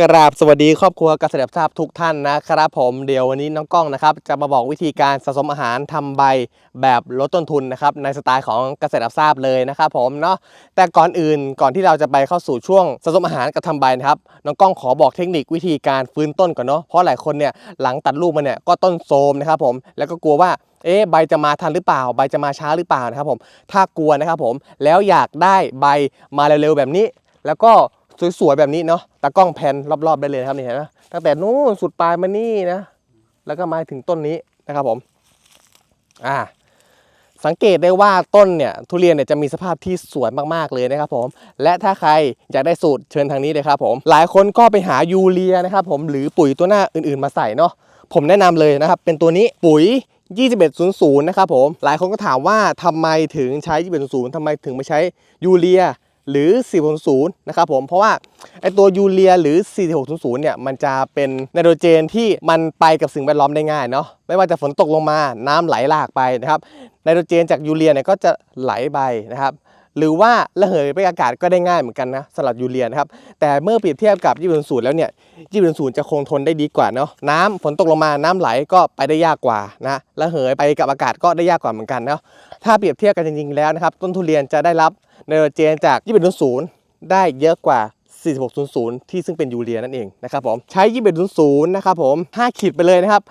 กราบสวัสดีครอบครัวเกษตรทราบทุกท่านนะครับผมเดี๋ยววันนี้น้องกล้องนะครับจะมาบอกวิธีการสะสมอาหารทำใบแบบลดต้นทุนนะครับในสไตล์ของเกษตรทราบเลยนะครับผมเนาะแต่ก่อนอื่นก่อนที่เราจะไปเข้าสู่ช่วงสะสมอาหารกับทำใบนะครับน้องกล้องขอบอกเทคนิควิธีการฟื้นต้นก่อนเนาะเพราะหลายคนเนี่ยหลังตัดลูกมาเนี่ยก็ต้นโทรมนะครับผมแล้วก็กลัวว่าเอ๊ะใบจะมาทันหรือเปล่า ใบจะมาช้าหรือเปล่านะครับผมถ้ากลัวนะครับผมแล้วอยากได้ใบมาเร็วๆแบบนี้ แล้วก็ สวยๆแบบนี้เนาะตากล้องแพนรอบๆได้เลยครับนี่เห็นไหมตั้งแต่นู้นสุดปลายมานี่นะ แล้วก็มาถึงต้นนี้นะครับผมอ่าสังเกตได้ว่าต้นเนี่ยทุเรียนเนี่ยจะมีสภาพที่สวยมากๆเลยนะครับผมและถ้าใครอยากได้สูตรเชิญทางนี้เลยครับผมหลายคนก็ไปหายูเรียนะครับผมหรือปุ๋ยตัวหน้าอื่นๆมาใส่เนาะผมแนะนำเลยนะครับเป็นตัวนี้ปุ๋ย 2100 นะครับผมหลายคนก็ถามว่าทำไมถึงใช้ 2100ทำไมถึงไม่ใช้ยูเรีย หรือ 4600 นะครับผม เพราะว่าไอตัวยูเรียหรือ 4600 เนี่ย มันจะเป็นไนโตรเจนที่มันไปกับสิ่งแวดล้อมได้ง่ายเนาะ ไม่ว่าจะฝนตกลงมา น้ำไหลหลากไปนะครับ ไนโตรเจนจากยูเรียเนี่ยก็จะไหลไปนะครับหรือว่าระเหยไปอากาศก็ได้ง่ายเหมือนกันนะสำหรับยูเรียนะครับ แต่เมื่อเปรียบเทียบกับ20แล้วเนี่ย20จะคงทนได้ดีกว่าเนาะน้ำฝนตกลงมาน้ำไหลก็ไปได้ยากกว่านะระเหยไปกับอากาศก็ได้ยากกว่าเหมือนกันเนาะถ้าเปรียบเทียบกันจริงๆแล้วนะครับ ต้นทุเรียนจะได้รับ ไนโตรเจนจาก 2100 ได้เยอะกว่า 4600 ที่ซึ่งเป็นยูเรียนั่นเองนะครับผมใช้ 2100 นะครับผม 5 ขีดไปเลยนะครับ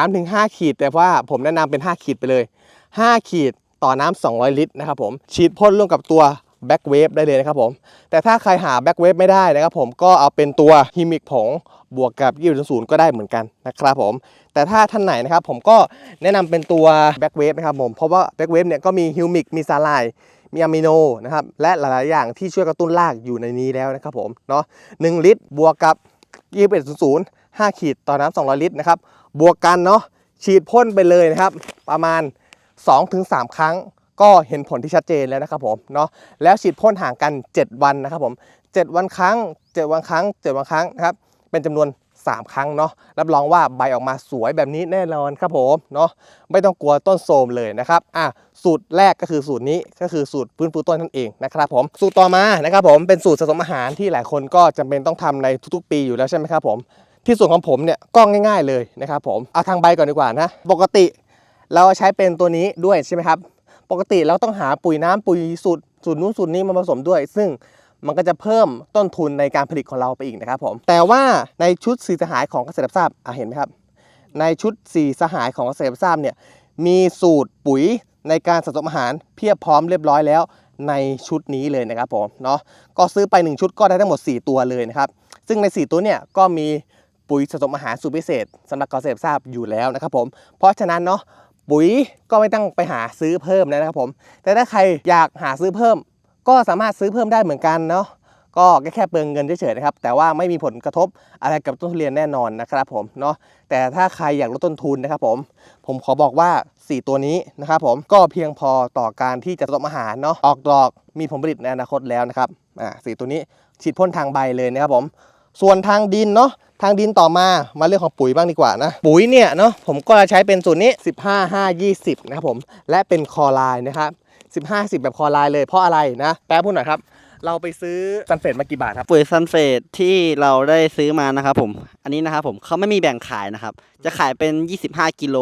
3-5 ขีด แต่ว่าผมแนะนำเป็น 5 ขีดไปเลย 5 ขีดต่อน้ำ200 ลิตรนะครับผมฉีดพ่นร่วมกับตัวแบ็กเวฟได้เลยนะครับผม แต่ถ้าใครหาแบ็กเวฟไม่ได้นะครับผมก็เอาเป็นตัวฮิมิกผงบวกกับ20ก็ได้เหมือนกันนะครับผม แต่ถ้าท่านไหนนะครับผมก็แนะนำเป็นตัวแบ็กเวฟนะครับผม เพราะว่าแบ็กเวฟเนี่ยก็มีฮิมิกมีซาลาย มีอะมิโนนะครับและหลาย ๆ อย่างที่ช่วยกระตุ้นรากอยู่ในนี้แล้วนะครับผมเนาะ1ลิตรบวกกับ2100 5ขีดต่อน้ำ200 ลิตรนะครับบวกกันเนาะฉีดพ่นไปเลยนะครับ ประมาณ 2-3 ครั้งก็เห็นผลที่ชัดเจนแล้วนะครับผมเนาะแล้วฉีดพ่นห่างกัน 7 วันนะครับผม 7 วันครั้ง 7 วันครั้ง 7 วันครั้งนะครับเป็นจำนวน 3 ครั้งเนาะรับรองว่าใบออกมาสวยแบบนี้แน่นอนครับผมเนาะไม่ต้องกลัวต้นโทรมเลยนะครับอะสูตรแรกก็คือสูตรนี้ก็คือสูตรฟื้นฟูต้นนั่นเองนะครับผมสูตรต่อมานะครับผมเป็นสูตรสะสมอาหารที่หลายคนก็จำเป็นต้องทำในทุกๆ ปีอยู่แล้วใช่ไหมครับผม ที่ส่วนของผมเนี่ยก็ง่าย ๆเลยนะครับผมเอาทางใบก่อนดีกว่านะปกติเราใช้เป็นตัวนี้ด้วยใช่ไหมครับ ปกติเราต้องหาปุ๋ยน้ำปุ๋ยสูตรสูตรนู้นสูตรนี้มาผสมด้วย ซึ่ง มันก็จะเพิ่มต้นทุนในการผลิตของเราไปอีกนะครับผมแต่ว่าในชุดสีสหายของเกษตรทราบอะเห็นไหมครับ ในชุดสีสหายของเกษตรทราบเนี่ยมีสูตรปุ๋ยในการสะสมอาหารเพียบพร้อมเรียบร้อยแล้วในชุดนี้เลยนะครับผมเนาะก็ซื้อไป 1 ชุดก็ได้ทั้งหมด 4 ตัวเลยนะครับ ซึ่งใน 4 ตัวเนี่ยก็มีปุ๋ยสะสมอาหารสูตรพิเศษสำหรับเกษตรทราบอยู่แล้วนะครับผมเพราะฉะนั้นเนาะปุ๋ยก็ไม่ต้องไปหาซื้อเพิ่มนะครับผม แต่ถ้าใครอยากหาซื้อเพิ่ม ก็สามารถซื้อเพิ่มได้เหมือนกันเนาะก็แค่เปลืองเงินเฉยๆนะครับ แต่ว่าไม่มีผลกระทบอะไรกับต้นทุเรียนแน่นอนนะครับผมเนาะแต่ถ้าใครอยากลดต้นทุนนะครับผม ผมขอบอกว่า 4 ตัวนี้นะครับผมก็เพียงพอต่อการที่จะผสมอาหารเนาะออกดอกมีผลผลิตในอนาคตแล้วนะครับอ่าสตัวนี้ฉีดพ่นทางใบเลยนะครับผม ส่วนทางดินเนาะทางดินต่อมามาเรื่องของปุ๋ยบ้างดีกว่านะ ปุ๋ยเนี่ยเนาะผมก็จะใช้เป็นสูตรนี้ 15 5 20 นะครับผม และเป็นคอไลน์นะครับ 15 10 แบบคอไลน์เลย เพราะอะไรนะ แป๊บพูดหน่อยครับ เราไปซื้อซันเฟตมากี่บาทครับปุ๋ยซันเฟตที่เราได้ซื้อมานะครับผมอันนี้นะครับผมเขาไม่มีแบ่งขายนะครับ จะขายเป็น 25 กิโล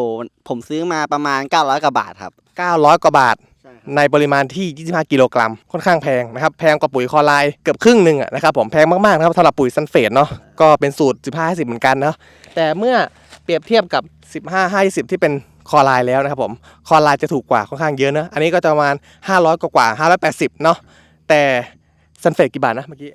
ผมซื้อมาประมาณ 900กว่าบาทครับ 900 กว่าบาทใช่ครับในปริมาณที่ 25 กิโลกรัม ค่อนข้างแพงนะครับ แพงกว่าปุ๋ยคอไลน์เกือบครึ่งหนึ่งอะนะครับผมแพงมากๆนะครับสำหรับปุ๋ยซันเฟตเนาะ ก็เป็นสูตร 15 50 เหมือนกันเนาะ แต่เมื่อเปรียบเทียบกับ 15 50 ที่เป็น คอไลน์แล้วนะครับผมคอไลน์จะถูกกว่าค่อนข้างเยอะนะอันนี้ก็จะประมาณ 500 กว่ากว่า580 เนาะแต่ซันเฟตกี่บาทนะเมื่อกี้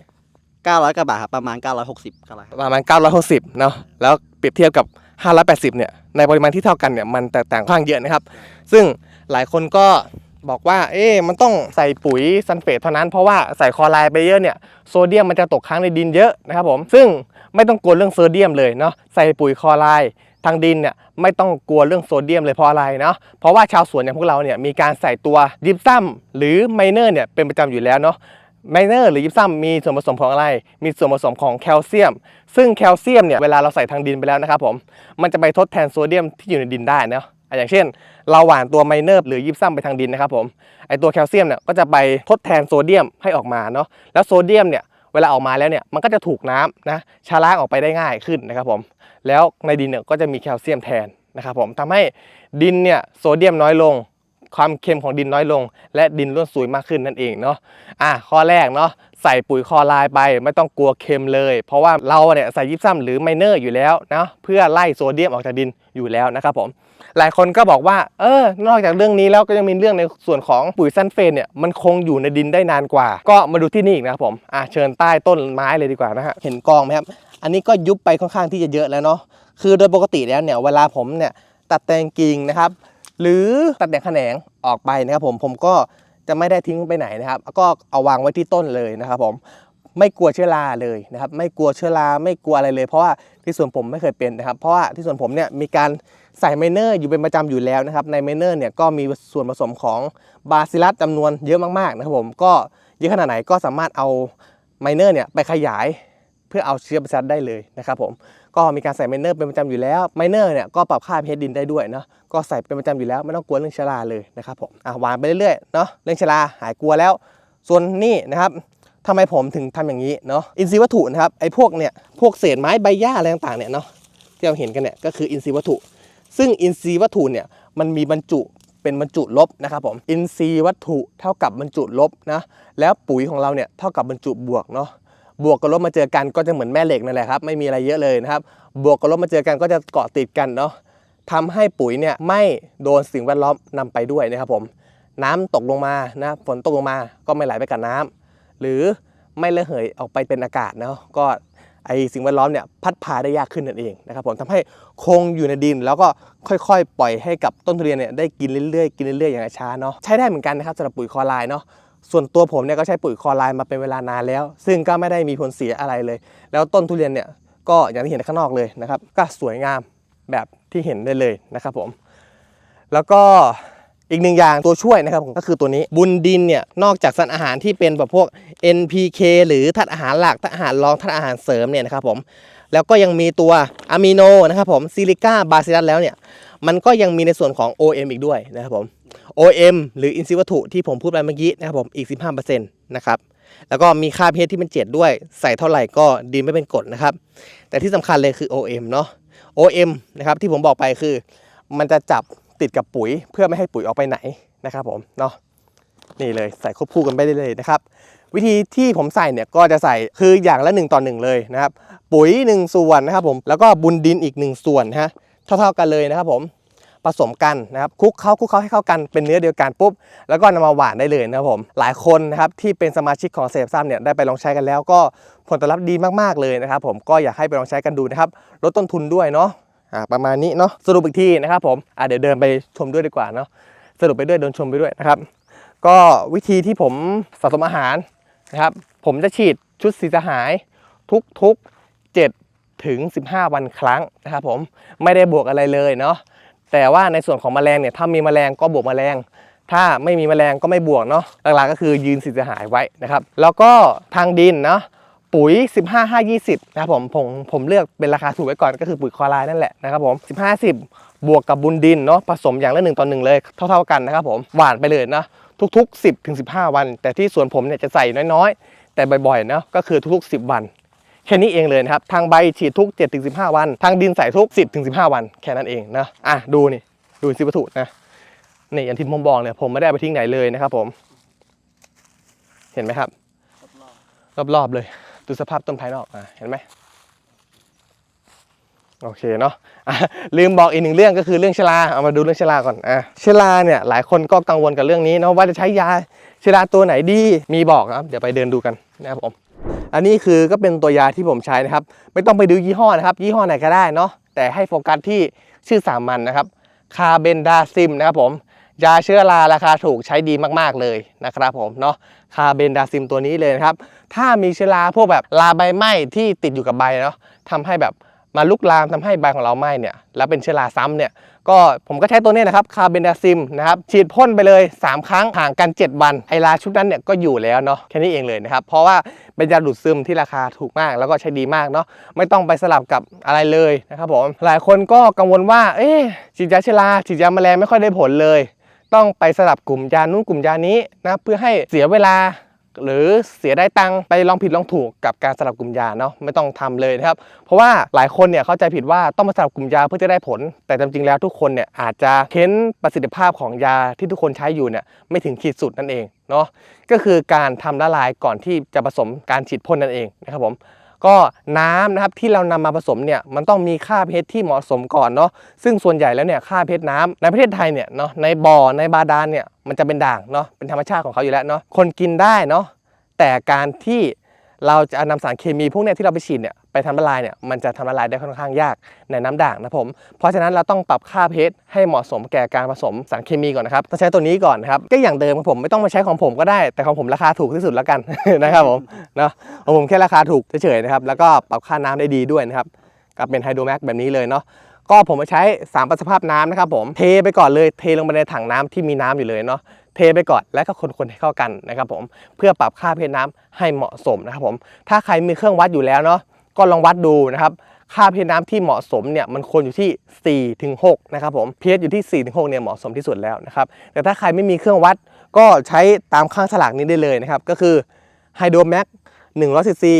900กว่าบาทครับประมาณ 960ก็ไรประมาณ 960 เนาะแล้วเปรียบเทียบกับ 580 เนี่ยในปริมาณที่เท่ากันเนี่ยมันแตกต่างค่อนข้างเยอะนะครับ ซึ่งหลายคนก็บอกว่า เอ๊ะมันต้องใส่ปุ๋ยซันเฟตเท่านั้น เพราะว่าใส่คลอไรด์ไปเยอะเนี่ยโซเดียมมันจะตกค้างในดินเยอะนะครับผม ซึ่งไม่ต้องกลัวเรื่องโซเดียมเลยเนาะ ใส่ปุ๋ยคลอไรด์ ทางดินเนี่ยไม่ต้องกลัวเรื่องโซเดียมเลยเพราะอะไรเนาะเพราะว่าชาวสวนอย่างพวกเราเนี่ยมีการใส่ตัวยิปซัมหรือไมเนอร์เนี่ยเป็นประจำอยู่แล้วเนาะไมเนอร์หรือยิปซัมมีส่วนผสมของอะไร มีส่วนผสมของแคลเซียม ซึ่งแคลเซียมเนี่ยเวลาเราใส่ทางดินไปแล้วนะครับผมมันจะไปทดแทนโซเดียมที่อยู่ในดินได้เนาะอะอย่างเช่น เราหว่านตัวไมเนอร์หรือยิปซัมไปทางดินนะครับผมไอตัวแคลเซียมเนี่ยก็จะไปทดแทนโซเดียมให้ออกมาเนาะแล้วโซเดียมเนี่ย เวลาออกมาแล้วเนี่ยมันก็จะถูกน้ำนะชะล้างออกไปได้ง่ายขึ้นนะครับผมแล้วในดินเนี่ยก็จะมีแคลเซียมแทนนะครับผมทำให้ดินเนี่ยโซเดียมน้อยลง ความเค็มของดินน้อยลง และดินร่วนซุยมากขึ้นนั่นเองเนาะอะข้อแรกเนาะใส่ปุ๋ยคลอไรด์ไปไม่ต้องกลัวเค็มเลย เพราะว่าเราเนี่ยใส่ยิปซัมหรือไมเนอร์อยู่แล้วนะเพื่อไล่โซเดียมออกจากดินอยู่แล้วนะครับผม หลายคนก็บอกว่า เออ นอกจากเรื่องนี้แล้วก็ยังมีเรื่องในส่วนของปุ๋ยซัลเฟตเนี่ยมันคงอยู่ในดินได้นานกว่า ก็มาดูที่นี่อีกนะครับผมอะเชิญใต้ต้นไม้เลยดีกว่านะฮะเห็นกองไหมครับอันนี้ก็ยุบไปค่อนข้างที่จะเยอะแล้วเนาะคือโดยปกติแล้วเนี่ยเวลาผมเนี่ยตัดแต่งกิ่งนะครับ หรือตัดแต่งแขนงออกไปนะครับผมผมก็จะไม่ได้ทิ้งไปไหนนะครับ ก็เอาวางไว้ที่ต้นเลยนะครับผมไม่กลัวเชื้อราเลยนะครับ ไม่กลัวเชื้อราไม่กลัวอะไรเลย เพราะว่าที่สวนผมไม่เคยเป็นนะครับ เพราะว่าที่สวนผมเนี่ยมีการ ใส่ไมเนอร์อยู่เป็นประจำอยู่แล้วนะครับในไมเนอร์เนี่ยก็มีส่วนผสมของบาซิลัสจำนวนเยอะมากๆนะครับผมก็เยอะขนาดไหนก็สามารถเอาไมเนอร์เนี่ยไปขยายเพื่อเอาเชื้อบาซิลัสได้เลยนะครับผมก็มีการใส่ไมเนอร์เป็นประจำอยู่แล้วไมเนอร์เนี่ยก็ปรับค่าเพชดินได้ด้วยเนาะก็ใส่เป็นประจำอยู่แล้วไม่ต้องกลัวเรื่องเชื้อราเลยนะครับผมอะวางไปเรื่อยๆเนาะเรื่องเชื้อราหายกลัวแล้ว ส่วนนี่นะครับทำไมผมถึงทำอย่างนี้เนาะอินทรีย์วัตถุนะครับไอ้พวกเนี่ยพวกเศษไม้ใบหญ้าอะไรต่างๆเนี่ยเนาะที่เราเห็นกันเนี่ยก็คืออินทรีย์วัตถุ ซึ่งอินทรีย์วัตถุเนี่ยมันมีบรรจุเป็นบรรจุลบนะครับผมอินทรีย์วัตถุเท่ากับบรรจุลบนะแล้วปุ๋ยของเราเนี่ยเท่ากับบรรจุบวกเนาะบวกกับลบมาเจอกันก็จะเหมือนแม่เหล็กนั่นแหละครับไม่มีอะไรเยอะเลยนะครับบวกกับลบมาเจอกันก็จะเกาะติดกันเนาะทำให้ปุ๋ยเนี่ยไม่โดนสิ่งแวดล้อมนำไปด้วยนะครับผมน้ำตกลงมานะฝนตกลงมาก็ไม่ไหลไปกับน้ำหรือไม่ระเหยออกไปเป็นอากาศเนาะก็ ไอสิ่งแวดล้อมเนี่ยพัดพาได้ยากขึ้นนั่นเองนะครับผมทำให้คงอยู่ในดินแล้วก็ค่อยๆ ปล่อยให้กับต้นทุเรียนเนี่ยได้กินเรื่อยๆกินเรื่อยๆอย่างช้าเนาะใช้ได้เหมือนกันนะครับสำหรับปุ๋ยคอไรด์เนาะส่วนตัวผมเนี่ยก็ใช้ปุ๋ยคอไรด์มาเป็นเวลานานแล้ว ซึ่งก็ไม่ได้มีผลเสียอะไรเลย แล้วต้นทุเรียนเนี่ยก็อย่างที่เห็นข้างนอกเลยนะครับก็สวยงามแบบที่เห็นได้เลยนะครับผม แล้วก็ อีกหนึ่งอย่างตัวช่วยนะครับผมก็คือตัวนี้บุญดินเนี่ยนอกจากสารอาหารที่เป็นแบบพวก NPK หรือธาตุอาหารหลักธาตุอาหารรองธาตุอาหารเสริมเนี่ยนะครับผมแล้วก็ยังมีตัวอะมิโนนะครับผมซิลิก้าบาซิลัสแล้วเนี่ยมันก็ยังมีในส่วนของ OM อีกด้วยนะครับผม OM หรืออินทรีย์วัตถุที่ผมพูดไปเมื่อกี้นะครับผมอีก 15%นะครับแล้วก็มีค่า pH ที่เป็น 7 ด้วยใส่เท่าไหร่ก็ดินไม่เป็นกรดนะครับ แต่ที่สำคัญเลยคือ OM เนาะ OM นะครับที่ผมบอกไปคือ มันจะจับ ติดกับปุ๋ยเพื่อไม่ให้ปุ๋ยออกไปไหนนะครับผมเนาะนี่เลยใส่ควบคู่กันไปได้เลยนะครับวิธีที่ผมใส่เนี่ยก็จะใส่คืออย่างละ 1 ต่อ 1 เลยนะครับปุ๋ย 1 ส่วนนะครับผมแล้วก็บุญดินอีก 1 ส่วนนะฮะเท่าๆกันเลยนะครับผมผสมกันนะครับคลุกเคล้าคลุกเคล้าให้เข้ากันเป็นเนื้อเดียวกันปุ๊บ แล้วก็นำมาหวานได้เลยนะครับผมหลายคนนะครับที่เป็นสมาชิกของเซฟซัมเนี่ยได้ไปลองใช้กันแล้วก็ผลตอบรับดีมากๆเลยนะครับผมก็อยากให้ไปลองใช้กันดูนะครับลดต้นทุนด้วยเนาะ อ่าประมาณนี้เนาะสรุปอีกทีนะครับผมอ่าเดี๋ยวเดินไปชมด้วยดีกว่าเนาะสรุปไปด้วยเดินชมไปด้วยนะครับ ก็วิธีที่ผมสะสมอาหารนะครับ ผมจะฉีดชุดสีสหายทุกๆ7ถึง 15 วันครั้งนะครับผมไม่ได้บวกอะไรเลยเนาะแต่ว่าในส่วนของแมลงเนี่ยถ้ามีแมลงก็บวกแมลง ถ้าไม่มีแมลงก็ไม่บวกเนาะหลักๆก็คือยืนสีสหายไว้นะครับ แล้วก็ทางดินเนาะ ปุ๋ย 15 5 20 นะครับผมผมผมเลือกเป็นราคาถูกไว้ก่อนก็คือปุ๋ยคอไรด์นั่นแหละนะครับผม 15 10 บวกกับบุญดินเนาะผสมอย่างละหนึ่งต่อหนึ่งเลยเท่า ๆกันนะครับผมหวานไปเลยนะทุกๆ 10ถึง15 วัน แต่ที่สวนผมเนี่ยจะใส่น้อยๆ แต่บ่อยๆเนาะก็คือทุกๆ 10 วัน แค่นี้เองเลยนะครับ ทางใบฉีดทุก7ถึง15 วัน ทางดินใส่ทุก 10ถึง15 วัน แค่นั้นเองนะอะดูนี่ดูสิวัตถุนะนี่อย่างที่ผมบอกเนี่ยผมไม่ได้ไปทิ้งไหนเลยนะครับผม เห็นไหมครับ รอบๆเลย ดูสภาพต้นภายนอกอะเห็นไหมโอเคเนาะะลืมบอกอีกหนึ่งเรื่องก็คือเรื่องชราเอามาดูเรื่องชราก่อนอะชราเนี่ยหลายคนก็กังวลกับเรื่องนี้เนาะว่าจะใช้ยาชราตัวไหนดีมีบอกครับ เดี๋ยวไปเดินดูกันนะครับผมอันนี้คือก็เป็นตัวยาที่ผมใช้นะครับ ไม่ต้องไปดูยี่ห้อนะครับ ยี่ห้อไหนก็ได้เนาะแต่ให้โฟกัสที่ชื่อสามัญนะครับคาเบนดาซิมนะครับผม ยาเชื้อราราคาถูกใช้ดีมากๆเลยนะครับผมเนาะคาเบนดาซิมตัวนี้เลยนะครับ ถ้ามีเชื้อราพวกแบบลาใบไหม้ที่ติดอยู่กับใบเนาะทำให้แบบมาลุกลามทำให้ใบของเราไหม้เนี่ยแล้วเป็นเชื้อราซ้ำเนี่ยก็ผมก็ใช้ตัวนี้นะครับคาเบนดาซิมนะครับฉีดพ่นไปเลย 3 ครั้งห่างกัน 7 วันไอราชุดนั้นเนี่ยก็อยู่แล้วเนาะแค่นี้เองเลยนะครับ เพราะว่าเป็นยาดูดซึมที่ราคาถูกมาก แล้วก็ใช้ดีมากเนาะไม่ต้องไปสลับกับอะไรเลยนะครับผมหลายคนก็กังวลว่าเอ๊ฉีดยาเชื้อราฉีดยาแมลงไม่ค่อยได้ผลเลย ต้องไปสลับกลุ่มยานู้นกลุ่มยานี้นะเพื่อให้เสียเวลาหรือเสียได้ตังค์ไปลองผิดลองถูกกับการสลับกลุ่มยาเนาะไม่ต้องทำเลยนะครับ เพราะว่าหลายคนเนี่ยเข้าใจผิดว่าต้องมาสลับกลุ่มยาเพื่อจะได้ผล แต่จริงๆแล้วทุกคนเนี่ยอาจจะเค้นประสิทธิภาพของยาที่ทุกคนใช้อยู่เนี่ยไม่ถึงขีดสุดนั่นเองเนาะก็คือการทำละลายก่อนที่จะผสมการฉีดพ่นนั่นเองนะครับผม ก็น้ำนะครับที่เรานำมาผสมเนี่ยมันต้องมีค่า pH ที่เหมาะสมก่อนเนาะซึ่งส่วนใหญ่แล้วเนี่ยค่า pH น้ำในประเทศไทยเนี่ยเนาะในบ่อในบาดาลเนี่ยมันจะเป็นด่างเนาะเป็นธรรมชาติของเขาอยู่แล้วเนาะคนกินได้เนาะแต่การที่เราจะนำสารเคมีพวกเนี้ยที่เราไปฉีดเนี่ย ทำละลายเนี่ยมันจะทำละลายได้ค่อนข้างยากในน้ำด่างนะผม เพราะฉะนั้นเราต้องปรับค่า pH ให้เหมาะสมแก่การผสมสารเคมีก่อนนะครับต้องใช้ตัวนี้ก่อนนะครับก็อย่างเดิมครับผมไม่ต้องมาใช้ของผมก็ได้แต่ของผมราคาถูกที่สุดแล้วกันนะครับผมเนาะของผมแค่ราคาถูกเฉยๆนะครับแล้วก็ปรับค่าน้ำได้ดีด้วยนะครับกับเป็นไฮโดรแม็กแบบนี้เลยเนาะก็ผมมาใช้สามประสภาพน้ำนะครับผมเทไปก่อนเลยเทลงไปในถังน้ำที่มีน้ำอยู่เลยเนาะเทไปก่อนแล้วก็คนๆให้เข้ากันนะครับผมเพื่อปรับค่าเพชน้ำให้เหมาะสมนะครับผมถ้าใครมีเครื่องวัดอยู่แล้วเนาะ ก็ลองวัดดูนะครับค่าเพชน้ำที่เหมาะสมเนี่ยมันควรอยู่ที่4ถึง6นะครับผมเพชอยู่ที่4ถึง6เนี่ยเหมาะสมที่สุดแล้วนะครับแต่ถ้าใครไม่มีเครื่องวัดก็ใช้ตามข้างฉลากนี้ได้เลยนะครับก็คือไฮโดรแม็ก100ซีซี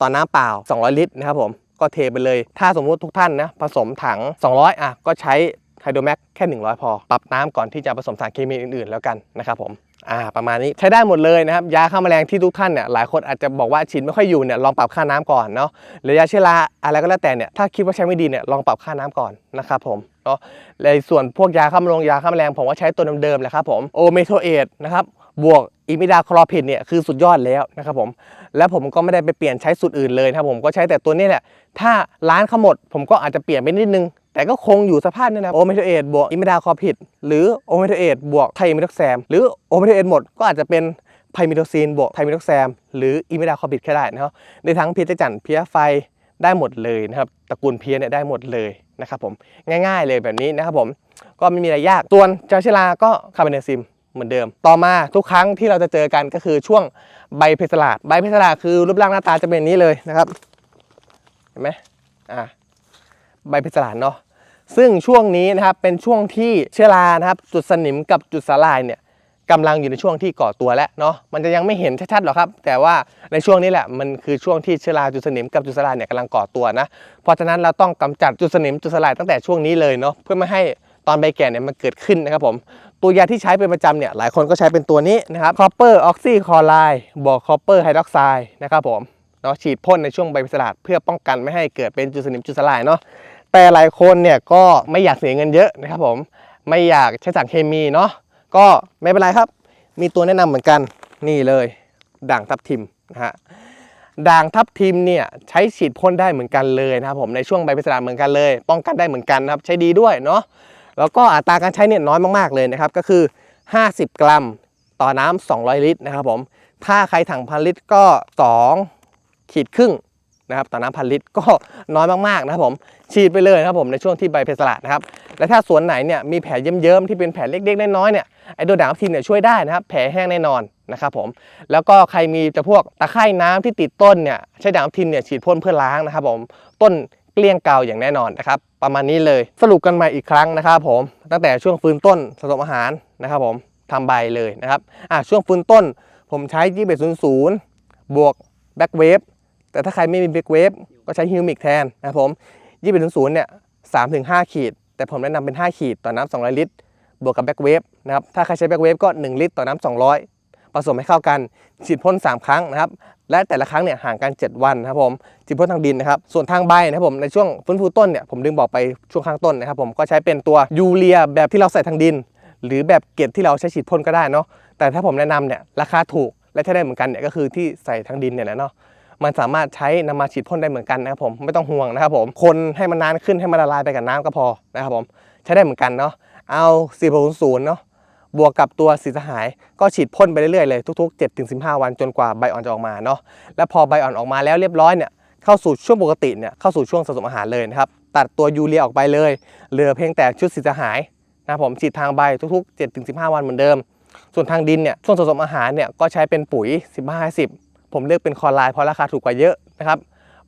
ต่อน้ำเปล่า 200 ลิตรนะครับผมก็เทไปเลย ถ้าสมมุติทุกท่านนะผสมถัง 200 อะ ก็ใช้ไฮโดรแม็กแค่ 100 พอ ปรับน้ำก่อนที่จะผสมสารเคมีอื่นๆแล้วกันนะครับผม อ่าประมาณนี้ใช้ได้หมดเลยนะครับยาฆ่าแมลงที่ทุกท่านเนี่ยหลายคนอาจจะบอกว่าฉีดไม่ค่อยอยู่เนี่ยลองปรับค่าน้ำก่อนเนาะหรือยาเชื้อราอะไรก็แล้วแต่เนี่ยถ้าคิดว่าใช้ไม่ดีเนี่ยลองปรับค่าน้ำก่อนนะครับผมเนาะในส่วนพวกยาฆ่าแมลงยาฆ่าแมลงผมก็ใช้ตัวเดิมๆแหละครับผมโอเมโทเอทนะครับบวกอิมิดาคลอพิดเนี่ยคือสุดยอดแล้วนะครับผมแล้วผมก็ไม่ได้ไปเปลี่ยนใช้สูตรอื่นเลยครับผมก็ใช้แต่ตัวนี้แหละถ้าร้านเขาหมด ผมก็อาจจะเปลี่ยนไปนิดนึง แต่ก็คงอยู่สภาพนี้นะโอเมโทเอทบวกอิมิดาคอพิดหรือโอเมโทเอทบวกไทมิโทแซมหรือโอเมโทเอทหมดก็อาจจะเป็นไพมิโทซีนบวกไทมิโทแซมหรืออิมิดาคอพิดก็ได้นะครับในทั้งเพียจันเพียไฟได้หมดเลยนะครับตระกูลเพียเนี่ยได้หมดเลยนะครับผมง่าย ๆ เลยแบบนี้นะครับผมก็ไม่มีอะไรยากส่วนเจ้าชิลาก็คาร์บอนเนซิมเหมือนเดิม ต่อมาทุกครั้งที่เราจะเจอกันก็คือช่วงใบเพสลาดใบเพสลาดคือรูปร่างหน้าตาจะเป็นนี้เลยนะครับ เห็นไหมอ่าใบเพสลาดเนาะ ซึ่งช่วงนี้นะครับเป็นช่วงที่เชื้อรานะครับจุดสนิมกับจุดสลายเนี่ยกำลังอยู่ในช่วงที่ก่อตัวแล้วเนาะมันจะยังไม่เห็นชัดๆหรอกครับ แต่ว่าในช่วงนี้แหละมันคือช่วงที่เชื้อราจุดสนิมกับจุดสลายเนี่ยกำลังก่อตัวนะเพราะฉะนั้นเราต้องกำจัดจุดสนิมจุดสลายตั้งแต่ช่วงนี้เลยเนาะเพื่อไม่ให้ตอนใบแก่เนี่ยมันเกิดขึ้นนะครับผมตัวยาที่ใช้เป็นประจำเนี่ยหลายคนก็ใช้เป็นตัวนี้นะครับ copper oxy chloride บวก copper hydroxide นะครับผมเนาะฉีดพ่นในช่วงใบสลัดเพื่อป้องกันไม่ให้เกิดเป็นจุดสนิมจุดสลายเนาะ แต่หลายคนเนี่ยก็ไม่อยากเสียเงินเยอะนะครับผมไม่อยากใช้สารเคมีเนาะก็ไม่เป็นไรครับ มีตัวแนะนำเหมือนกันนี่เลย ด่างทับทิมนะฮะด่างทับทิมเนี่ยใช้ฉีดพ่นได้เหมือนกันเลยนะครับผมในช่วงใบพิสดารเหมือนกันเลย ป้องกันได้เหมือนกันนะครับใช้ดีด้วยเนาะแล้วก็อัตราการใช้เนี่ยน้อยมากๆเลยนะครับก็คือ 50 กรัมต่อน้ำ200 ลิตรนะครับผมถ้าใครถังพันลิตรก็ 2 ขีดครึ่ง นะครับต่อน้ำพันลิตรก็น้อยมากๆนะครับผมฉีดไปเลยนะครับผมในช่วงที่ใบเพสลาดนะครับและถ้าสวนไหนเนี่ยมีแผลเยิ้มๆที่เป็นแผลเล็กๆน้อยๆเนี่ยไอตัวด่างทับทิมเนี่ยช่วยได้นะครับแผลแห้งแน่นอนนะครับผมแล้วก็ใครมีจะพวกตะไคร่น้ำที่ติดต้นเนี่ยใช้ด่างทับทิมเนี่ยฉีดพ่นเพื่อล้างนะครับผมต้นเกลี้ยงเกลาอย่างแน่นอนนะครับประมาณนี้เลยสรุปกันใหม่อีกครั้งนะครับผมตั้งแต่ช่วงฟื้นต้นสะสมอาหารนะครับผมทำใบเลยนะครับอะช่วงฟื้นต้น ผมใช้ยี่สิบศูนย์ศูนย์บวกแบ็กเวฟ แต่ถ้าใครไม่มีแบ็กเวฟก็ใช้ฮิวมิกแทนนะครับผมยี่สิบศูนย์เนี่ยสามถึงห้าขีด แต่ผมแนะนำเป็น 5 ขีดต่อน้ำ200 ลิตร บวกกับแบ็กเวฟนะครับถ้าใครใช้แบ็กเวฟก็ 1 ลิตรต่อน้ำ200 ผสมให้เข้ากันฉีดพ่น 3 ครั้งนะครับและแต่ละครั้งเนี่ยห่างกัน 7 วันนะครับผมฉีดพ่นทางดินนะครับส่วนทางใบนะครับผมในช่วงฟื้นฟูต้นเนี่ยผมดึงบอกไปช่วงข้างต้นนะครับผมก็ใช้เป็นตัวยูเรียแบบที่เราใส่ทางดิน หรือแบบเกล็ดที่เราใช้ฉีดพ่นก็ได้เนาะแต่ถ้าผมแนะนำเนี่ยราคาถูกและใช้ได้เหมือนกันเนี่ยก็คือที่ใส่ทางดินเนี่ยแหละเนาะ มันสามารถใช้นำมาฉีดพ่นได้เหมือนกันนะครับผมไม่ต้องห่วงนะครับผมคนให้มันนานขึ้นให้มันละลายไปกับน้ำก็พอนะครับผมใช้ได้เหมือนกันเนาะเอา460เนาะบวกกับตัวสีสหายก็ฉีดพ่นไปเรื่อยๆเลยทุก ๆ 7-15 วันจนกว่าใบอ่อนจะออกมาเนาะแล้วพอใบอ่อนออกมาแล้วเรียบร้อยเนี่ยเข้าสู่ช่วงปกติเนี่ยเข้าสู่ช่วงสะสมอาหารเลยนะครับตัดตัวยูเรียออกไปเลยเหลือเพียงแต่ชุดสีสหายนะครับผมฉีดทางใบทุกๆ 7-15 วันเหมือนเดิม ส่วนทางดินเนี่ยช่วงสะสมอาหารเนี่ยก็ใช้เป็นปุ๋ย 15-50 ผมเลือกเป็นคอไลน์เพราะราคาถูกกว่าเยอะนะครับ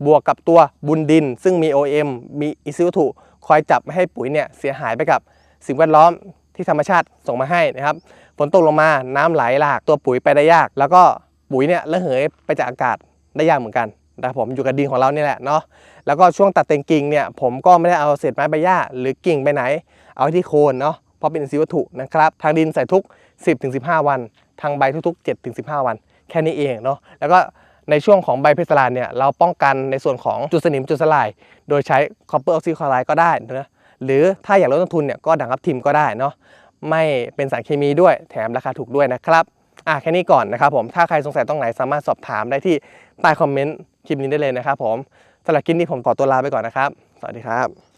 บวกกับตัวบุญดิน ซึ่งมี OM มีอิซิวถุคอยจับไม่ให้ปุ๋ยเนี่ยเสียหายไปกับสิ่งแวดล้อมที่ธรรมชาติส่งมาให้นะครับฝนตกลงมาน้ำไหลหลากตัวปุ๋ยไปได้ยาก แล้วก็ปุ๋ยเนี่ยระเหยไปจากอากาศได้ยากเหมือนกันนะครับผมอยู่กับดินของเราเนี่ยแหละเนาะแล้วก็ช่วงตัดแต่งกิ่งเนี่ยผมก็ไม่ได้เอาเศษไม้ใบหญ้า หรือกิ่งไปไหน เอาที่โคนเนาะเพราะเป็นอินทรีย์วัตถุนะครับ ทางดินใส่ทุก 10-15 วัน ทางใบทุกๆ 7-15 วัน แค่นี้เองเนาะแล้วก็ในช่วงของใบเพชรสลานเนี่ยเราป้องกันในส่วนของจุดสนิมจุดสลาย โดยใช้คอปเปอร์ออกซิคลอไรด์ก็ได้นะหรือถ้าอยากลดต้นทุนเนี่ยก็ด่างทับทิมก็ได้เนาะไม่เป็นสารเคมีด้วยแถมราคาถูกด้วยนะครับอะแค่นี้ก่อนนะครับผมถ้าใครสงสัยตรงไหนสามารถสอบถามได้ที่ใต้คอมเมนต์คลิปนี้ได้เลยนะครับผมสำหรับคลิปนี้ผมขอตัวลาไปก่อนนะครับ สวัสดีครับ